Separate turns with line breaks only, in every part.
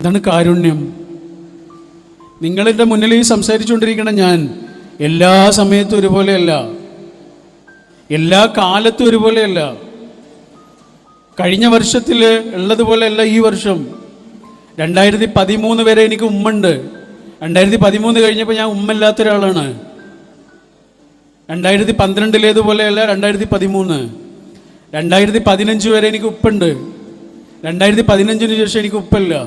ഇതാണ് കാരുണ്യം. നിങ്ങളെന്റെ മുന്നിൽ ഈ സംസാരിച്ചുകൊണ്ടിരിക്കണം ഞാൻ എല്ലാ സമയത്തും ഒരുപോലെയല്ല. എല്ലാ കാലത്തും ഒരുപോലെയല്ല. കഴിഞ്ഞ വർഷത്തിൽ ഉള്ളതുപോലെയല്ല ഈ വർഷം. രണ്ടായിരത്തി പതിമൂന്ന് വരെ എനിക്ക് ഉമ്മുണ്ട് രണ്ടായിരത്തി പതിമൂന്ന് കഴിഞ്ഞപ്പോൾ ഞാൻ ഉമ്മല്ലാത്ത ഒരാളാണ്. രണ്ടായിരത്തി പന്ത്രണ്ടിലേതുപോലെയല്ല രണ്ടായിരത്തി പതിമൂന്ന് രണ്ടായിരത്തി പതിനഞ്ച് വരെ എനിക്ക് ഉപ്പുണ്ട്. രണ്ടായിരത്തി പതിനഞ്ചിന് ശേഷം എനിക്ക് ഉപ്പല്ല.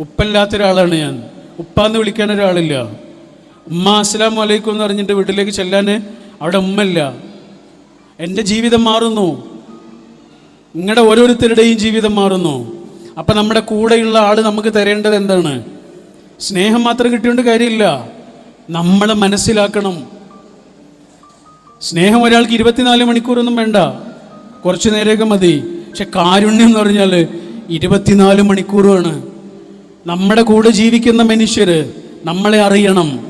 ഉപ്പല്ലാത്ത ഒരാളാണ് ഞാൻ. ഉപ്പാന്ന് വിളിക്കാൻ ഒരാളില്ല. ഉമ്മ അസ്സലാം വലൈക്കും എന്ന് പറഞ്ഞിട്ട് വീട്ടിലേക്ക് ചെല്ലാൻ അവിടെ ഉമ്മല്ല. എന്റെ ജീവിതം മാറുന്നു. നിങ്ങളുടെ ഓരോരുത്തരുടെയും ജീവിതം മാറുന്നു. അപ്പം നമ്മുടെ കൂടെയുള്ള ആൾ നമുക്ക് തരേണ്ടത് എന്താണ്? സ്നേഹം മാത്രം കിട്ടിയോണ്ട് കാര്യമില്ല. നമ്മളെ മനസ്സിലാക്കണം. സ്നേഹം ഒരാൾക്ക് ഇരുപത്തിനാല് മണിക്കൂറൊന്നും വേണ്ട. കുറച്ച് നേരമൊക്കെ മതി. പക്ഷെ കാരുണ്യം എന്ന് പറഞ്ഞാൽ ഇരുപത്തിനാല് മണിക്കൂറുമാണ്. നമ്മുടെ കൂടെ ജീവിക്കുന്ന മനുഷ്യർ നമ്മളെ അറിയണം.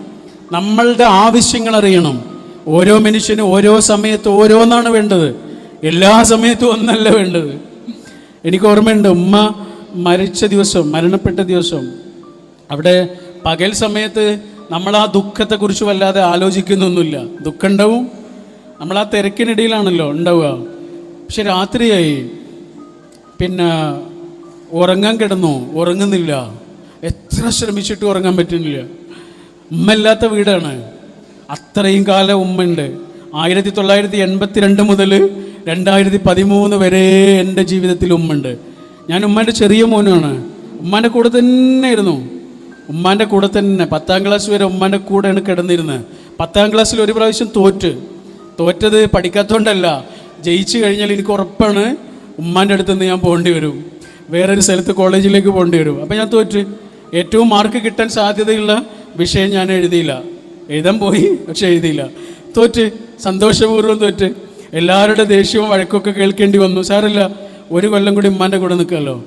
നമ്മളുടെ ആവശ്യങ്ങൾ അറിയണം. ഓരോ മനുഷ്യനും ഓരോ സമയത്ത് ഓരോന്നാണ് വേണ്ടത്. എല്ലാ സമയത്തും ഒന്നല്ല വേണ്ടത്. എനിക്ക് ഓർമ്മയുണ്ട് ഉമ്മ മരിച്ച ദിവസം മരണപ്പെട്ട ദിവസം. അവിടെ പകൽ സമയത്ത് നമ്മൾ ആ ദുഃഖത്തെക്കുറിച്ച് വല്ലാതെ ആലോചിക്കുന്നൊന്നുമില്ല. ദുഃഖം ഉണ്ടാവും നമ്മൾ ആ തിരക്കിനിടയിലാണല്ലോ ഉണ്ടാവുക. പക്ഷെ രാത്രിയായി. പിന്നെ ഉറങ്ങാൻ കിടന്നു. ഉറങ്ങുന്നില്ല. എത്ര ശ്രമിച്ചിട്ട് ഉറങ്ങാൻ പറ്റുന്നില്ല. ഉമ്മല്ലാത്ത വീടാണ്. അത്രയും കാലം ഉമ്മയുണ്ട്. ആയിരത്തി തൊള്ളായിരത്തി എൺപത്തി രണ്ട് മുതൽ രണ്ടായിരത്തി പതിമൂന്ന് വരെ എന്റെ ജീവിതത്തിൽ ഉമ്മുണ്ട് ഞാൻ ഉമ്മാന്റെ ചെറിയ മോനാണ്. ഉമ്മാന്റെ കൂടെ തന്നെ ഇരുന്നു. ഉമ്മാന്റെ കൂടെ തന്നെ പത്താം ക്ലാസ് വരെ ഉമ്മാന്റെ കൂടെയാണ് കിടന്നിരുന്നത്. പത്താം ക്ലാസ്സിൽ ഒരു പ്രാവശ്യം തോറ്റ്. തോറ്റത് പഠിക്കാത്തതുകൊണ്ടല്ല ജയിച്ചു കഴിഞ്ഞാൽ എനിക്ക് ഉറപ്പാണ് ഉമ്മാന്റെ അടുത്ത് നിന്ന് ഞാൻ പോകേണ്ടി വരും. വേറൊരു സ്ഥലത്ത് കോളേജിലേക്ക് പോകേണ്ടി വരും. അപ്പം ഞാൻ തോറ്റ്. ഏറ്റവും മാർക്ക് കിട്ടാൻ സാധ്യതയുള്ള വിഷയം ഞാൻ എഴുതിയില്ല. എഴുതാൻ പോയി പക്ഷെ എഴുതിയില്ല. തോറ്റ്. സന്തോഷപൂർവം തോറ്റ്. എല്ലാവരുടെ ദേഷ്യവും വഴക്കൊക്കെ കേൾക്കേണ്ടി വന്നു. സാറല്ല ഒരു കൊല്ലം കൂടി ഉമ്മാന്റെ കൂടെ നിൽക്കാമല്ലോ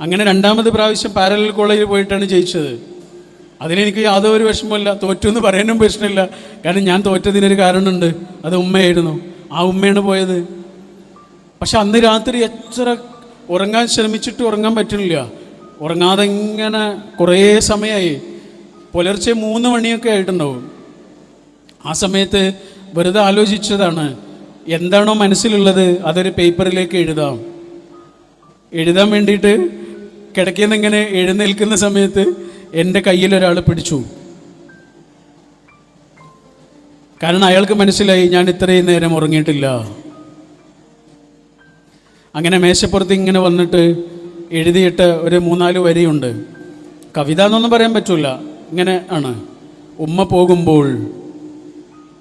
അങ്ങനെ രണ്ടാമത് പ്രാവശ്യം പാരലൽ കോളേജിൽ പോയിട്ടാണ് ജയിച്ചത്. അതിനെനിക്ക് യാതൊരു വിഷമമില്ല തോറ്റു എന്ന് പറയാനും പ്രശ്നമില്ല. കാരണം ഞാൻ തോറ്റതിനൊരു കാരണമുണ്ട്. അത് ഉമ്മയായിരുന്നു. ആ ഉമ്മയാണ് പോയത്. പക്ഷെ അന്ന് രാത്രി എത്ര ഉറങ്ങാൻ ശ്രമിച്ചിട്ട് ഉറങ്ങാൻ പറ്റുന്നില്ല. ഉറങ്ങാതെ ഇങ്ങനെ കുറേ സമയമായി പുലർച്ചെ മൂന്ന് മണിയൊക്കെ ആയിട്ടുണ്ടാവും. ആ സമയത്ത് വെറുതെ ആലോചിച്ചതാണ്. എന്താണോ മനസ്സിലുള്ളത് അതൊരു പേപ്പറിലേക്ക് എഴുതാം. എഴുതാൻ വേണ്ടിയിട്ട് കിടക്കുന്ന എഴുന്നേൽക്കുന്ന സമയത്ത് എന്റെ കയ്യിൽ ഒരാൾ പിടിച്ചു. കാരണം അയാൾക്ക് മനസ്സിലായി ഞാൻ ഇത്രയും നേരം ഉറങ്ങിയിട്ടില്ല. അങ്ങനെ മേശപ്പുറത്ത് ഇങ്ങനെ വന്നിട്ട് എഴുതിയിട്ട് ഒരു മൂന്നാൽ വരിയുണ്ട്. കവിത എന്നൊന്നും പറയാൻ പറ്റില്ല ഇങ്ങനെ ആണ്. ഉമ്മ പോകുമ്പോൾ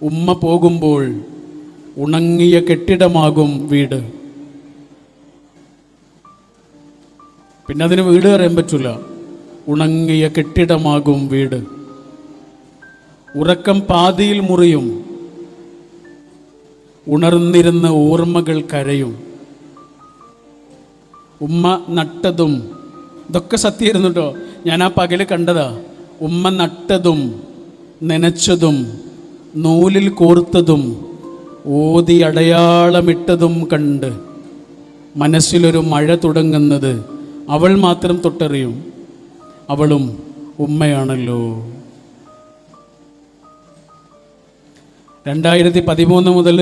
ഉമ്മ പോകുമ്പോൾ ഉണങ്ങിയ കെട്ടിടമാകും വീട്. പിന്നെ അതിന് വീട് പറയാൻ പറ്റില്ല ഉണങ്ങിയ കെട്ടിടമാകും വീട്. ഉറക്കം പാതിയിൽ മുറിയും. ഉണർന്നിരുന്ന ഓർമ്മകൾ കരയും. ഉമ്മ നട്ടതും. ഇതൊക്കെ സത്യമായിരുന്നു കേട്ടോ. ഞാൻ ആ പകൽ കണ്ടതാ. ഉമ്മ നട്ടതും നനച്ചതും നൂലിൽ കോർത്തതും ഓതി അടയാളമിട്ടതും കണ്ട് മനസ്സിലൊരു മഴ തുടങ്ങുന്നത് അവൾ മാത്രം തൊട്ടറിയും. അവളും ഉമ്മയാണല്ലോ. രണ്ടായിരത്തി പതിമൂന്ന് മുതൽ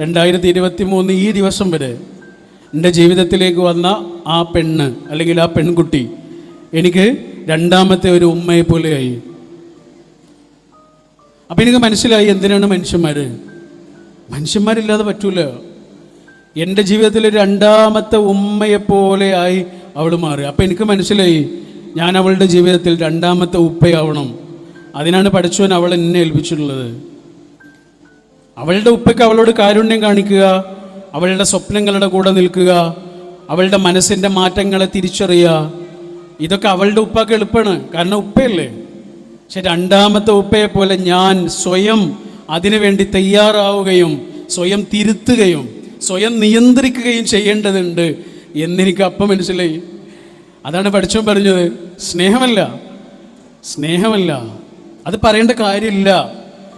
രണ്ടായിരത്തി ഇരുപത്തി മൂന്ന് ഈ ദിവസം വരെ എന്റെ ജീവിതത്തിലേക്ക് വന്ന ആ പെണ്ണ് അല്ലെങ്കിൽ ആ പെൺകുട്ടി എനിക്ക് രണ്ടാമത്തെ ഒരു ഉമ്മയെ പോലെയായി. അപ്പം എനിക്ക് മനസ്സിലായി എന്തിനാണ് മനുഷ്യന്മാർ മനുഷ്യന്മാരില്ലാതെ പറ്റൂല. എന്റെ ജീവിതത്തിൽ രണ്ടാമത്തെ ഉമ്മയെപ്പോലെ ആയി അവൾ മാറി. അപ്പം എനിക്ക് മനസ്സിലായി ഞാൻ അവളുടെ ജീവിതത്തിൽ രണ്ടാമത്തെ ഉപ്പയാവണം. അതിനാണ് പഠിച്ചവൻ അവൾ എന്നെ ഏൽപ്പിച്ചിട്ടുള്ളത്. അവളുടെ ഉപ്പയ്ക്ക് അവളോട് കാരുണ്യം കാണിക്കുക അവളുടെ സ്വപ്നങ്ങളുടെ കൂടെ നിൽക്കുക അവളുടെ മനസ്സിന്റെ മാറ്റങ്ങളെ തിരിച്ചറിയുക. ഇതൊക്കെ അവളുടെ ഉപ്പാക്ക് എളുപ്പമാണ് കാരണം ഉപ്പയല്ലേ? പക്ഷെ രണ്ടാമത്തെ ഉപ്പയെ പോലെ ഞാൻ സ്വയം അതിനുവേണ്ടി തയ്യാറാവുകയും സ്വയം തിരുത്തുകയും സ്വയം നിയന്ത്രിക്കുകയും ചെയ്യേണ്ടതുണ്ട് എന്നെനിക്ക് അപ്പം മനസ്സിലായി. അതാണ് പഠിച്ചവൻ പറഞ്ഞത്. സ്നേഹമല്ല. സ്നേഹമല്ല. അത് പറയേണ്ട കാര്യമില്ല.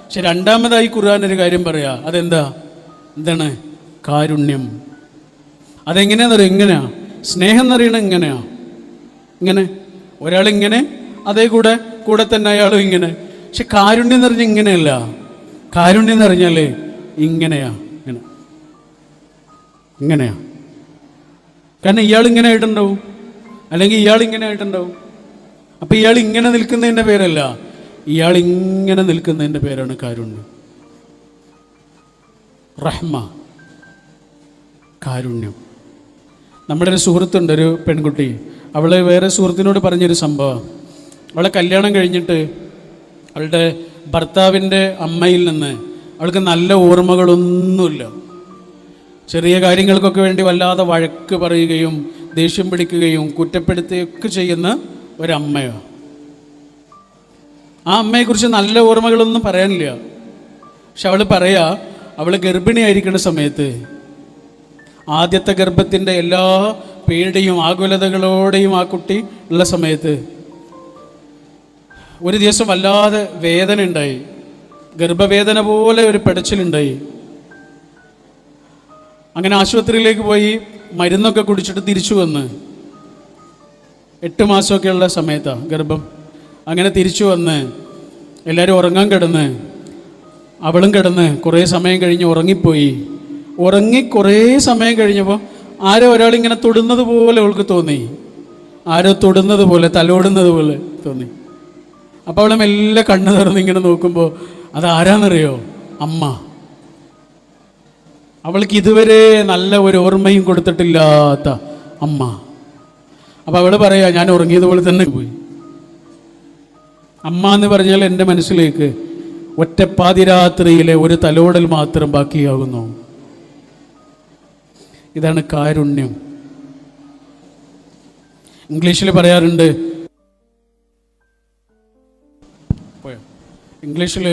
പക്ഷെ രണ്ടാമതായി ഒരു കാര്യം പറയാ. അതെന്താ? എന്താണ്? കാരുണ്യം. അതെങ്ങനെയാണെന്നറിയോ എങ്ങനെയാ? സ്നേഹം എന്ന് പറയണ എങ്ങനെയാ? ഇങ്ങനെ. ഒരാളിങ്ങനെ അതേ കൂടെ കൂടെ തന്നെ അയാളും ഇങ്ങനെ. പക്ഷെ കാരുണ്യം എന്ന് പറഞ്ഞാൽ ഇങ്ങനെയല്ല. കാരുണ്യം എന്ന് പറഞ്ഞാൽ ഇങ്ങനെയാ. ഇങ്ങനെ. ഇങ്ങനെയാ. കാരണം ഇയാൾ ഇങ്ങനെ ആയിട്ടുണ്ടാവും. അല്ലെങ്കിൽ ഇയാൾ ഇങ്ങനെ ആയിട്ടുണ്ടാവും. അപ്പം ഇയാൾ ഇങ്ങനെ നിൽക്കുന്നതിന്റെ പേരല്ല. ഇയാൾ ഇങ്ങനെ നിൽക്കുന്നതിന്റെ പേരാണ് കാരുണ്യം. റഹ്മ. കാരുണ്യം. നമ്മുടെ ഒരു സുഹൃത്തുണ്ട് ഒരു പെൺകുട്ടി. അവൾ വേറെ സുഹൃത്തിനോട് പറഞ്ഞൊരു സംഭവം. അവളെ കല്യാണം കഴിഞ്ഞിട്ട് അവളുടെ ഭർത്താവിന്റെ അമ്മയിൽ നിന്ന് അവൾക്ക് നല്ല ഓർമ്മകളൊന്നുമില്ല. ചെറിയ കാര്യങ്ങൾക്കൊക്കെ വേണ്ടി വല്ലാതെ വഴക്ക് പറയുകയും ദേഷ്യം പിടിക്കുകയും കുറ്റപ്പെടുത്തുകയൊക്കെ ചെയ്യുന്ന ഒരമ്മയോ? ആ അമ്മയെക്കുറിച്ച് നല്ല ഓർമ്മകളൊന്നും പറയാനില്ല. പക്ഷെ അവൾ പറയാ അവൾ ഗർഭിണിയായിരിക്കുന്ന സമയത്ത് ആദ്യത്തെ ഗർഭത്തിന്റെ എല്ലാ പേടിയും ആകുലതകളോടെയും ആ കുട്ടി ഉള്ള സമയത്ത് ഒരു ദിവസം വല്ലാതെ വേദന ഉണ്ടായി. ഗർഭവേദന പോലെ ഒരു പെടച്ചിലുണ്ടായി. അങ്ങനെ ആശുപത്രിയിലേക്ക് പോയി മരുന്നൊക്കെ കുടിച്ചിട്ട് തിരിച്ചു വന്ന്. എട്ട് മാസമൊക്കെ ഉള്ള സമയത്താണ് ഗർഭം. അങ്ങനെ തിരിച്ചു വന്ന് എല്ലാവരും ഉറങ്ങാൻ കിടന്ന് അവളും കിടന്ന് കുറേ സമയം കഴിഞ്ഞ് ഉറങ്ങിപ്പോയി. ഉറങ്ങി കുറേ സമയം കഴിഞ്ഞപ്പോൾ ആരോ ഒരാളിങ്ങനെ തൊടുന്നത് പോലെ അവൾക്ക് തോന്നി. ആരോ തൊടുന്നത് പോലെ തലോടുന്നത് പോലെ തോന്നി. അപ്പോൾ അവളെ മെല്ലെ കണ്ണു തുറന്ന് ഇങ്ങനെ നോക്കുമ്പോൾ അത് ആരാന്നറിയോ? അമ്മ. അവൾക്ക് ഇതുവരെ നല്ല ഒരു ഓർമ്മയും കൊടുത്തിട്ടില്ലാത്ത അമ്മ. അപ്പോൾ അവൾ പറയാ ഞാൻ ഉറങ്ങിയതുപോലെ തന്നെ പോയി. അമ്മ എന്ന് പറഞ്ഞാൽ എന്റെ മനസ്സിലേക്ക് ഒറ്റപ്പാതിരാത്രിയിലെ ഒരു തലോടൽ മാത്രം ബാക്കിയാകുന്നു. ഇതാണ് കാരുണ്യം. ഇംഗ്ലീഷിൽ പറയാറുണ്ട്? ഇംഗ്ലീഷിൽ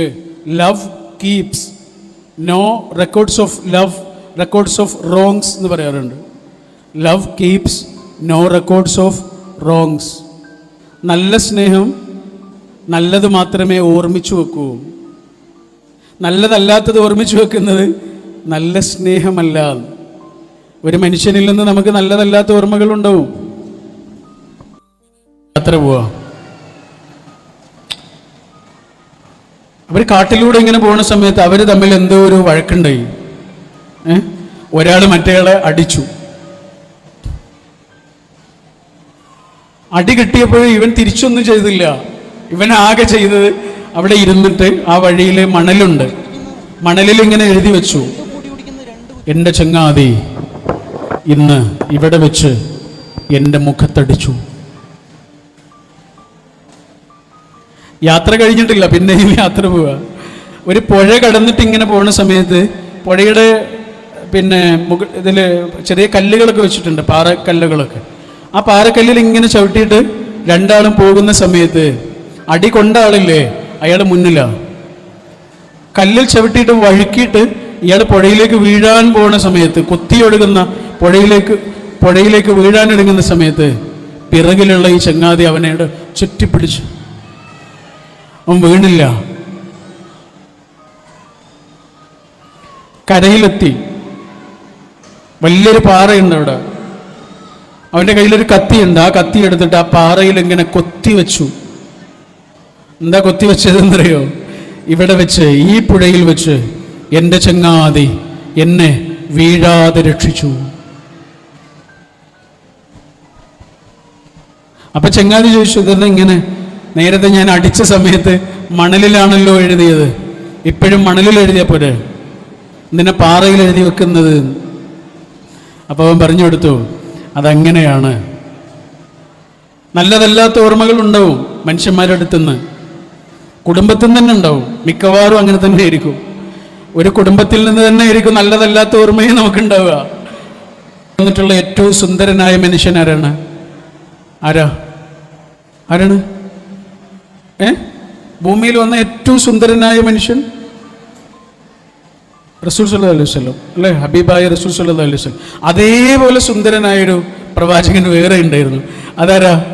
love keeps no records of love records of wrongs എന്ന് പറയാറുണ്ട്. Love keeps no records of wrongs നല്ല സ്നേഹം നല്ലത് മാത്രമേ ഓർമ്മിച്ചു വെക്കൂ. നല്ലതല്ലാത്തത് ഓർമ്മിച്ചു വെക്കുന്നത് നല്ല സ്നേഹമല്ല. ഒരു മനുഷ്യനിൽ നിന്ന് നമുക്ക് നല്ലതല്ലാത്ത ഓർമ്മകളുണ്ടാവും. യാത്ര പോവാ. അവർ കാട്ടിലൂടെ ഇങ്ങനെ പോകുന്ന സമയത്ത് അവർ തമ്മിൽ എന്തോ ഒരു വഴക്കുണ്ടായി. ഒരാൾ മറ്റേയാളെ അടിച്ചു. അടി കിട്ടിയപ്പോൾ ഇവൻ തിരിച്ചൊന്നും ചെയ്തില്ല. ഇവൻ ആകെ ചെയ്തത് അവിടെ ഇരുന്നിട്ട് ആ വഴിയിൽ മണലുണ്ട്. മണലിൽ ഇങ്ങനെ എഴുതി വെച്ചു. എന്റെ ചങ്ങാതി ഇന്ന് ഇവിടെ വെച്ച് എന്റെ മുഖത്തടിച്ചു. യാത്ര കഴിഞ്ഞിട്ടില്ല പിന്നെയും യാത്ര പോവുക. ഒരു പുഴ കടന്നിട്ട് ഇങ്ങനെ പോകുന്ന സമയത്ത് പുഴയുടെ പിന്നെ മുക ഇതിൽ ചെറിയ കല്ലുകളൊക്കെ വെച്ചിട്ടുണ്ട് പാറക്കല്ലുകളൊക്കെ. ആ പാറക്കല്ലിൽ ഇങ്ങനെ ചവിട്ടിയിട്ട് രണ്ടാളും പോകുന്ന സമയത്ത് അടി കൊണ്ട ആളില്ലേ അയാൾ മുന്നിലാണ് കല്ലിൽ ചവിട്ടിയിട്ട് വഴുക്കിയിട്ട് ഇയാൾ പുഴയിലേക്ക് വീഴാൻ പോകുന്ന സമയത്ത് കുത്തിയൊഴുകുന്ന പുഴയിലേക്ക് പുഴയിലേക്ക് വീഴാനൊടുങ്ങുന്ന സമയത്ത് പിറകിലുള്ള ഈ ചങ്ങാതി അവനോട് ചുറ്റിപ്പിടിച്ചു. അവൻ വീണില്ല. കരയിലെത്തി. വലിയൊരു പാറയുണ്ട് അവിടെ. അവന്റെ കയ്യിലൊരു കത്തിയുണ്ട്. ആ കത്തി എടുത്തിട്ട് ആ പാറയിൽ ഇങ്ങനെ കൊത്തി വെച്ചു. എന്താ കൊത്തി വെച്ചതെന്നറിയോ? ഇവിടെ വെച്ച് ഈ പുഴയിൽ വെച്ച് എന്റെ ചങ്ങാതി എന്നെ വീഴാതെ രക്ഷിച്ചു. അപ്പൊ ചങ്ങാതി ചോദിച്ചു ഇതെന്താ ഇങ്ങനെ നേരത്തെ ഞാൻ അടിച്ച സമയത്ത് മണലിലാണല്ലോ എഴുതിയത്. ഇപ്പോഴും മണലിൽ എഴുതിയ പോരെ? എന്തിനാ പാറയിൽ എഴുതി വെക്കുന്നത്? അപ്പോൾ അവൻ പറഞ്ഞു കൊടുത്തു അതങ്ങനെയാണ്. നല്ലതല്ലാത്ത ഓർമ്മകൾ ഉണ്ടാവും മനുഷ്യന്മാരുടെ അടുത്തുനിന്ന്. കുടുംബത്തിൽ നിന്ന് തന്നെ ഉണ്ടാവും. മിക്കവാറും അങ്ങനെ തന്നെ ആയിരിക്കും. ഒരു കുടുംബത്തിൽ നിന്ന് തന്നെ ആയിരിക്കും നല്ലതല്ലാത്ത ഓർമ്മയും നമുക്കുണ്ടാവുക. എന്നിട്ടുള്ള ഏറ്റവും സുന്ദരനായ മനുഷ്യൻ ആരാണ്? ആരാ? ആരാണ്? ഏ? ഭൂമിയിൽ വന്ന ഏറ്റവും സുന്ദരനായ മനുഷ്യൻ റസൂൽ സല്ലല്ലാഹു അലൈഹി വസല്ലം അല്ലേ? ഹബീബായ റസൂൽ സല്ലല്ലാഹു അലൈഹി വസല്ലം. അതേപോലെ സുന്ദരനായൊരു പ്രവാചകൻ വേറെ ഉണ്ടായിരുന്നു. അതാരാ?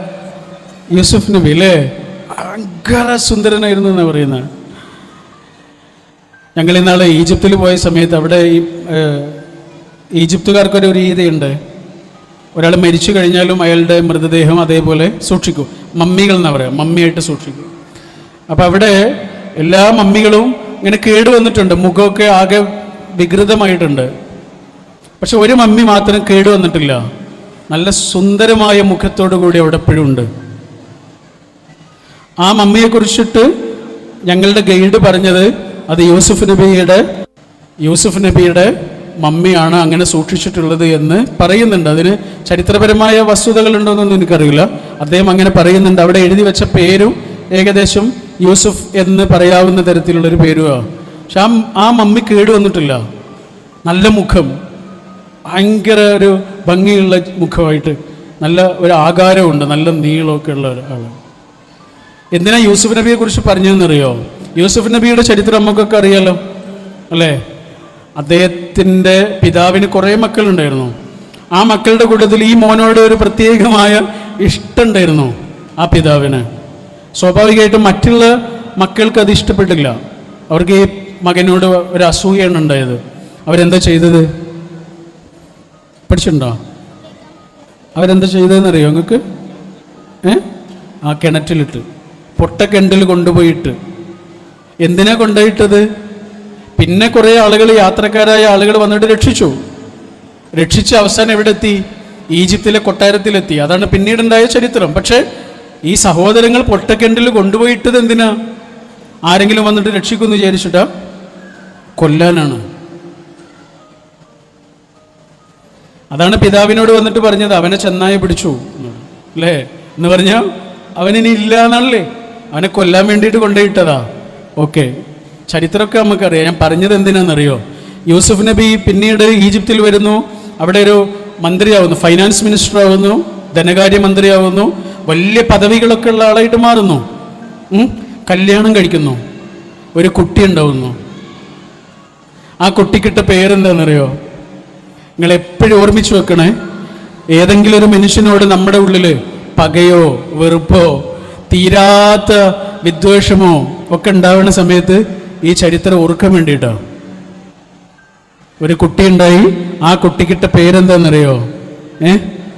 യൂസുഫ് നബി അല്ലേ? ഭയങ്കര സുന്ദരനായിരുന്നു എന്നാ പറയുന്നത്. ഞങ്ങൾ ഇന്നാളെ ഈജിപ്തിൽ പോയ സമയത്ത് അവിടെ ഈ ഈജിപ്തുകാർക്കൊരു രീതിയുണ്ട്. ഒരാൾ മരിച്ചു കഴിഞ്ഞാലും അയാളുടെ മൃതദേഹം അതേപോലെ സൂക്ഷിക്കും. മമ്മികൾ എന്നാ പറയുക മമ്മിയായിട്ട് സൂക്ഷിക്കും. അപ്പം അവിടെ എല്ലാ മമ്മികളും ഇങ്ങനെ കേട് വന്നിട്ടുണ്ട്. മുഖമൊക്കെ ആകെ വികൃതമായിട്ടുണ്ട്. പക്ഷെ ഒരു മമ്മി മാത്രം കേട് വന്നിട്ടില്ല. നല്ല സുന്ദരമായ മുഖത്തോടു കൂടി അവിടെ എപ്പോഴും ഉണ്ട്. ആ മമ്മിയെ കുറിച്ചിട്ട് ഞങ്ങളുടെ ഗൈഡ് പറഞ്ഞത് അത് യൂസുഫ് നബിയുടെ യൂസുഫ് നബിയുടെ മമ്മിയാണ് അങ്ങനെ സൂക്ഷിച്ചിട്ടുള്ളത് എന്ന് പറയുന്നുണ്ട്. അതിന് ചരിത്രപരമായ വസ്തുതകളുണ്ടോയെന്നൊന്നും എനിക്കറിയില്ല. അദ്ദേഹം അങ്ങനെ പറയുന്നുണ്ട്. അവിടെ എഴുതി വെച്ച പേരും ഏകദേശം യൂസുഫ് എന്ന് പറയാവുന്ന തരത്തിലുള്ളൊരു പേരുമാണ് പക്ഷെ ആ ആ മമ്മി കേട് വന്നിട്ടില്ല. നല്ല മുഖം. ഭയങ്കര ഒരു ഭംഗിയുള്ള മുഖമായിട്ട്. നല്ല ഒരു ആകാരമുണ്ട്. നല്ല നീളമൊക്കെ ഉള്ള ഒരാൾ. എന്തിനാ യൂസുഫ് നബിയെ കുറിച്ച് പറഞ്ഞതെന്നറിയോ? യൂസുഫ് നബിയുടെ ചരിത്രം നമുക്കൊക്കെ അറിയാലോ? അല്ലേ? അദ്ദേഹത്തിന്റെ പിതാവിന് കുറേ മക്കളുണ്ടായിരുന്നു. ആ മക്കളുടെ കൂട്ടത്തിൽ ഈ മോനോട് ഒരു പ്രത്യേകമായ ഇഷ്ടമുണ്ടായിരുന്നു ആ പിതാവിന്. സ്വാഭാവികമായിട്ടും മറ്റുള്ള മക്കൾക്ക് അത് ഇഷ്ടപ്പെട്ടില്ല. അവർക്ക് ഈ മകനോട് ഒരു അസൂയാണ് ഉണ്ടായത്. അവരെന്താ ചെയ്തത്? പഠിച്ചിട്ടുണ്ടോ? അവരെന്താ ചെയ്തതെന്നറിയോ നിങ്ങൾക്ക്? ഏ? ആ കിണറ്റിലിട്ട് പൊട്ടക്കിണറ്റിൽ കൊണ്ടുപോയിട്ട്. എന്തിനാ കൊണ്ടുപോയിട്ടത്? പിന്നെ കുറേ ആളുകൾ യാത്രക്കാരായ ആളുകൾ വന്നിട്ട് രക്ഷിച്ചു. രക്ഷിച്ച് അവസാനം എവിടെ എത്തി ഈജിപ്തിലെ കൊട്ടാരത്തിലെത്തി. അതാണ് പിന്നീടുണ്ടായ ചരിത്രം. പക്ഷേ ഈ സഹോദരങ്ങൾ പൊട്ടക്കെണ്ടിൽ കൊണ്ടുപോയിട്ടത് എന്തിനാ? ആരെങ്കിലും വന്നിട്ട് രക്ഷിക്കുമെന്ന് വിചാരിച്ചിട്ടാ? കൊല്ലാനാണ്. അതാണ് പിതാവിനോട് വന്നിട്ട് പറഞ്ഞത് അവനെ ചെന്നായി പിടിച്ചു. അല്ലേ? എന്ന് പറഞ്ഞാൽ അവനിനി ഇല്ല എന്നാണല്ലേ? അവനെ കൊല്ലാൻ വേണ്ടിയിട്ട് കൊണ്ടുപോയിട്ടതാ. ഓക്കെ. ചരിത്രമൊക്കെ നമുക്കറിയാം. ഞാൻ പറഞ്ഞത് എന്തിനാണെന്നറിയോ? യൂസുഫ് നബി പിന്നീട് ഈജിപ്തിൽ വരുന്നു. അവിടെ ഒരു മന്ത്രിയാവുന്നു ഫൈനാൻസ് മിനിസ്റ്റർ ആവുന്നു ധനകാര്യ മന്ത്രിയാവുന്നു വലിയ പദവികളൊക്കെ ഉള്ള ആളായിട്ട് മാറുന്നു. കല്യാണം കഴിക്കുന്നു. ഒരു കുട്ടി ഉണ്ടാവുന്നു. ആ കുട്ടിക്കിട്ട പേരെന്താണെന്നറിയോ നിങ്ങൾ എപ്പോഴും ഓർമ്മിച്ച് വെക്കണേ. ഏതെങ്കിലും ഒരു മനുഷ്യനോട് നമ്മുടെ ഉള്ളിൽ പകയോ വെറുപ്പോ തീരാത്ത വിദ്വേഷമോ ഒക്കെ ഉണ്ടാവുന്ന സമയത്ത് ഈ ചരിത്രം ഓർക്കാൻ വേണ്ടിയിട്ടാണ് ഒരു കുട്ടി ഉണ്ടായി. ആ കുട്ടിക്കിട്ട പേരെന്താണെന്നറിയോ ഏ?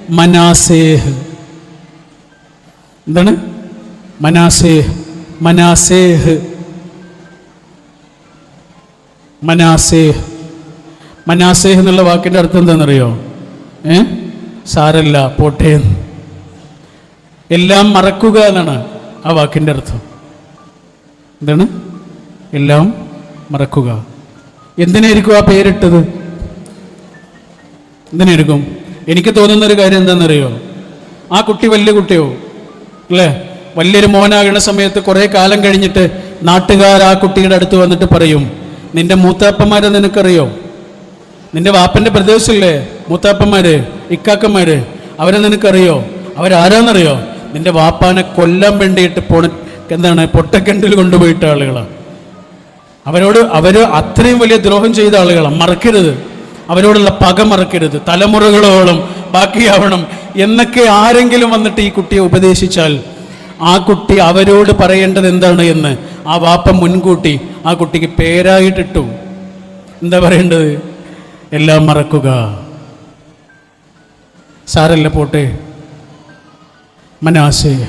മനാസേഹ്. എന്താണ്? മനാസേഹ് മനാസേഹ്. മനാസേഹ് മനാസേഹ് എന്നുള്ള വാക്കിന്റെ അർത്ഥം എന്താണെന്നറിയോ? ഏ? സാരല്ല പോട്ടെ. എല്ലാം മറക്കുക എന്നാണ് ആ വാക്കിന്റെ അർത്ഥം. എന്താണ്? എല്ലാം മറക്കുക. എന്തിനായിരിക്കും ആ പേരിട്ടത്? എന്തിനായിരിക്കും? എനിക്ക് തോന്നുന്ന ഒരു കാര്യം എന്താണെന്നറിയോ? ആ കുട്ടി വലിയ കുട്ടിയോ? അല്ലേ വലിയൊരു മോനാകുന്ന സമയത്ത് കുറേ കാലം കഴിഞ്ഞിട്ട് നാട്ടുകാർ ആ കുട്ടിയുടെ അടുത്ത് വന്നിട്ട് പറയും നിന്റെ മൂത്താപ്പന്മാരെ നിനക്കറിയോ? നിന്റെ വാപ്പന്റെ പ്രദേശമില്ലേ മൂത്താപ്പന്മാര് ഇക്കാക്കന്മാര് അവരെ നിനക്കറിയോ? അവരാരാന്നറിയോ? നിന്റെ വാപ്പാനെ കൊല്ലാൻ വേണ്ടിയിട്ട് പോണ എന്താണ് പൊട്ടക്കെണ്ടിൽ കൊണ്ടുപോയിട്ട ആളുകളാണ് അവരോട് അവർ അത്രയും വലിയ ദ്രോഹം ചെയ്ത ആളുകളാണ് മറക്കരുത്. അവരോടുള്ള പക മറക്കരുത് തലമുറകളോളം ബാക്കിയാവണം. എന്നൊക്കെ ആരെങ്കിലും വന്നിട്ട് ഈ കുട്ടിയെ ഉപദേശിച്ചാൽ ആ കുട്ടി അവരോട് പറയേണ്ടത് എന്താണ് എന്ന് ആ വാപ്പ മുൻകൂട്ടി ആ കുട്ടിക്ക് പേരായിട്ടിട്ടു. എന്താ പറയേണ്ടത്? എല്ലാം മറക്കുക. സാരല്ല പോട്ടെ? മനാസേ.